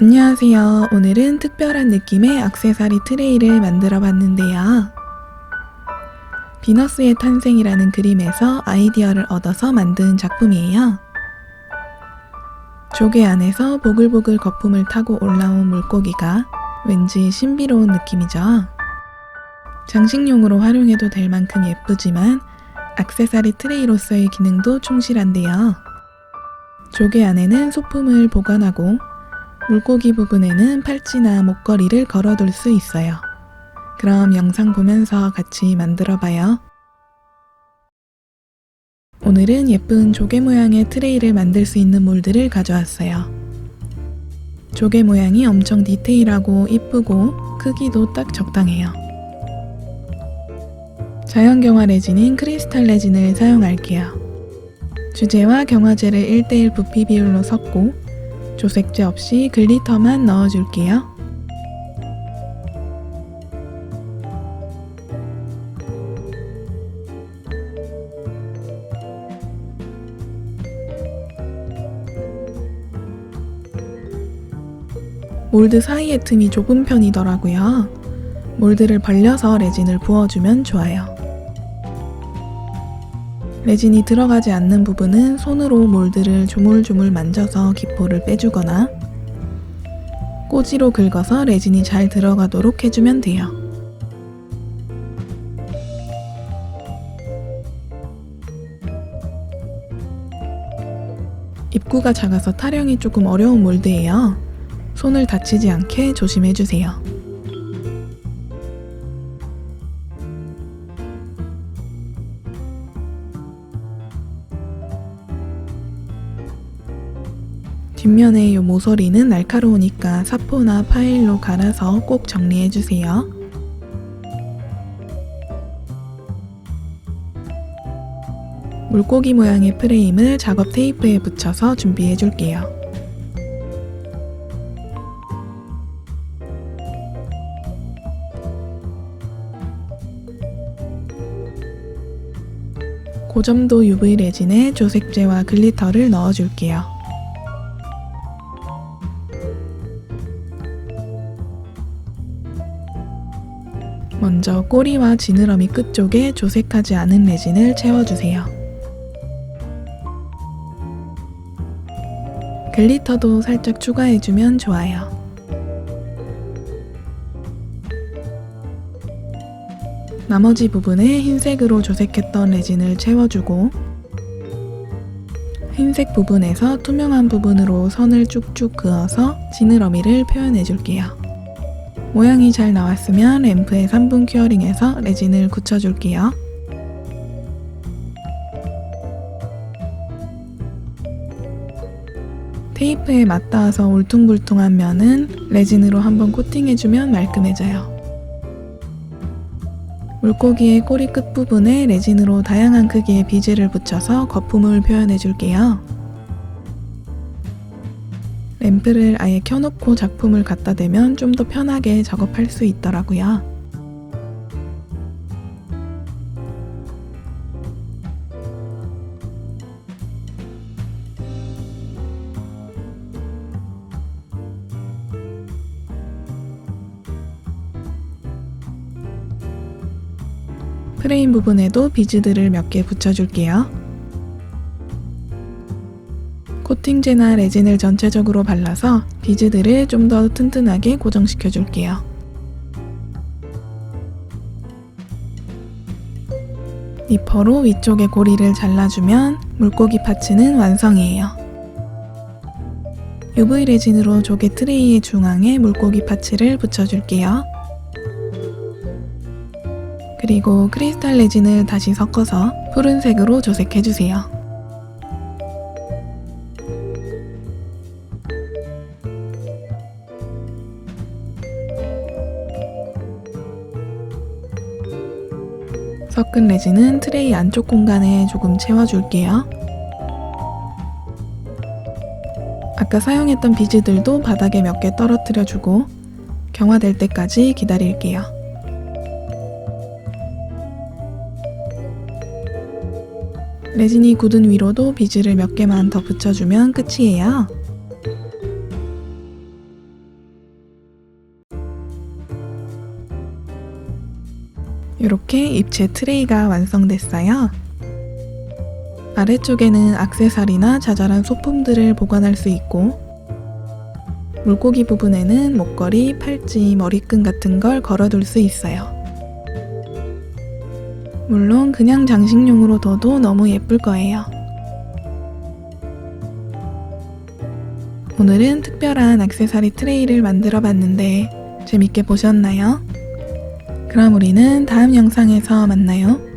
안녕하세요. 오늘은 특별한 느낌의 액세서리 트레이를 만들어 봤는데요. 비너스의 탄생이라는 그림에서 아이디어를 얻어서 만든 작품이에요. 조개 안에서 보글보글 거품을 타고 올라온 물고기가 왠지 신비로운 느낌이죠. 장식용으로 활용해도 될 만큼 예쁘지만 액세서리 트레이로서의 기능도 충실한데요. 조개 안에는 소품을 보관하고 물고기 부분에는 팔찌나 목걸이를 걸어둘 수 있어요. 그럼 영상 보면서 같이 만들어 봐요. 오늘은 예쁜 조개 모양의 트레이를 만들 수 있는 몰드를 가져왔어요. 조개 모양이 엄청 디테일하고 이쁘고 크기도 딱 적당해요. 자연 경화 레진인 크리스탈 레진을 사용할게요. 주제와 경화제를 1대1 부피 비율로 섞고 조색제 없이 글리터만 넣어줄게요. 몰드 사이의 틈이 좁은 편이더라고요. 몰드를 벌려서 레진을 부어주면 좋아요. 레진이 들어가지 않는 부분은 손으로 몰드를 조물조물 만져서 기포를 빼주거나 꼬지로 긁어서 레진이 잘 들어가도록 해주면 돼요. 입구가 작아서 타령이 조금 어려운 몰드예요. 손을 다치지 않게 조심해주세요. 뒷면의 이 모서리는 날카로우니까 사포나 파일로 갈아서 꼭 정리해주세요. 물고기 모양의 프레임을 작업 테이프에 붙여서 준비해줄게요. 고점도 UV 레진에 조색제와 글리터를 넣어줄게요. 먼저 꼬리와 지느러미 끝쪽에 조색하지 않은 레진을 채워주세요. 글리터도 살짝 추가해주면 좋아요. 나머지 부분에 흰색으로 조색했던 레진을 채워주고 흰색 부분에서 투명한 부분으로 선을 쭉쭉 그어서 지느러미를 표현해줄게요. 모양이 잘 나왔으면 램프에 3분 큐어링해서 레진을 굳혀줄게요. 테이프에 맞닿아서 울퉁불퉁한 면은 레진으로 한번 코팅해주면 말끔해져요. 물고기의 꼬리 끝부분에 레진으로 다양한 크기의 비즈를 붙여서 거품을 표현해줄게요. 램프를 아예 켜놓고 작품을 갖다 대면 좀 더 편하게 작업할 수 있더라고요. 프레임 부분에도 비즈들을 몇 개 붙여줄게요. 코팅제나 레진을 전체적으로 발라서 비즈들을 좀 더 튼튼하게 고정시켜 줄게요. 니퍼로 위쪽의 고리를 잘라주면 물고기 파츠는 완성이에요. UV 레진으로 조개 트레이의 중앙에 물고기 파츠를 붙여줄게요. 그리고 크리스탈 레진을 다시 섞어서 푸른색으로 조색해주세요. 섞은 레진은 트레이 안쪽 공간에 조금 채워줄게요. 아까 사용했던 비즈들도 바닥에 몇 개 떨어뜨려주고 경화될 때까지 기다릴게요. 레진이 굳은 위로도 비즈를 몇 개만 더 붙여주면 끝이에요. 이렇게 입체 트레이가 완성됐어요. 아래쪽에는 악세사리나 자잘한 소품들을 보관할 수 있고 물고기 부분에는 목걸이, 팔찌, 머리끈 같은 걸 걸어둘 수 있어요. 물론 그냥 장식용으로 둬도 너무 예쁠 거예요. 오늘은 특별한 액세서리 트레이를 만들어 봤는데 재밌게 보셨나요? 그럼 우리는 다음 영상에서 만나요.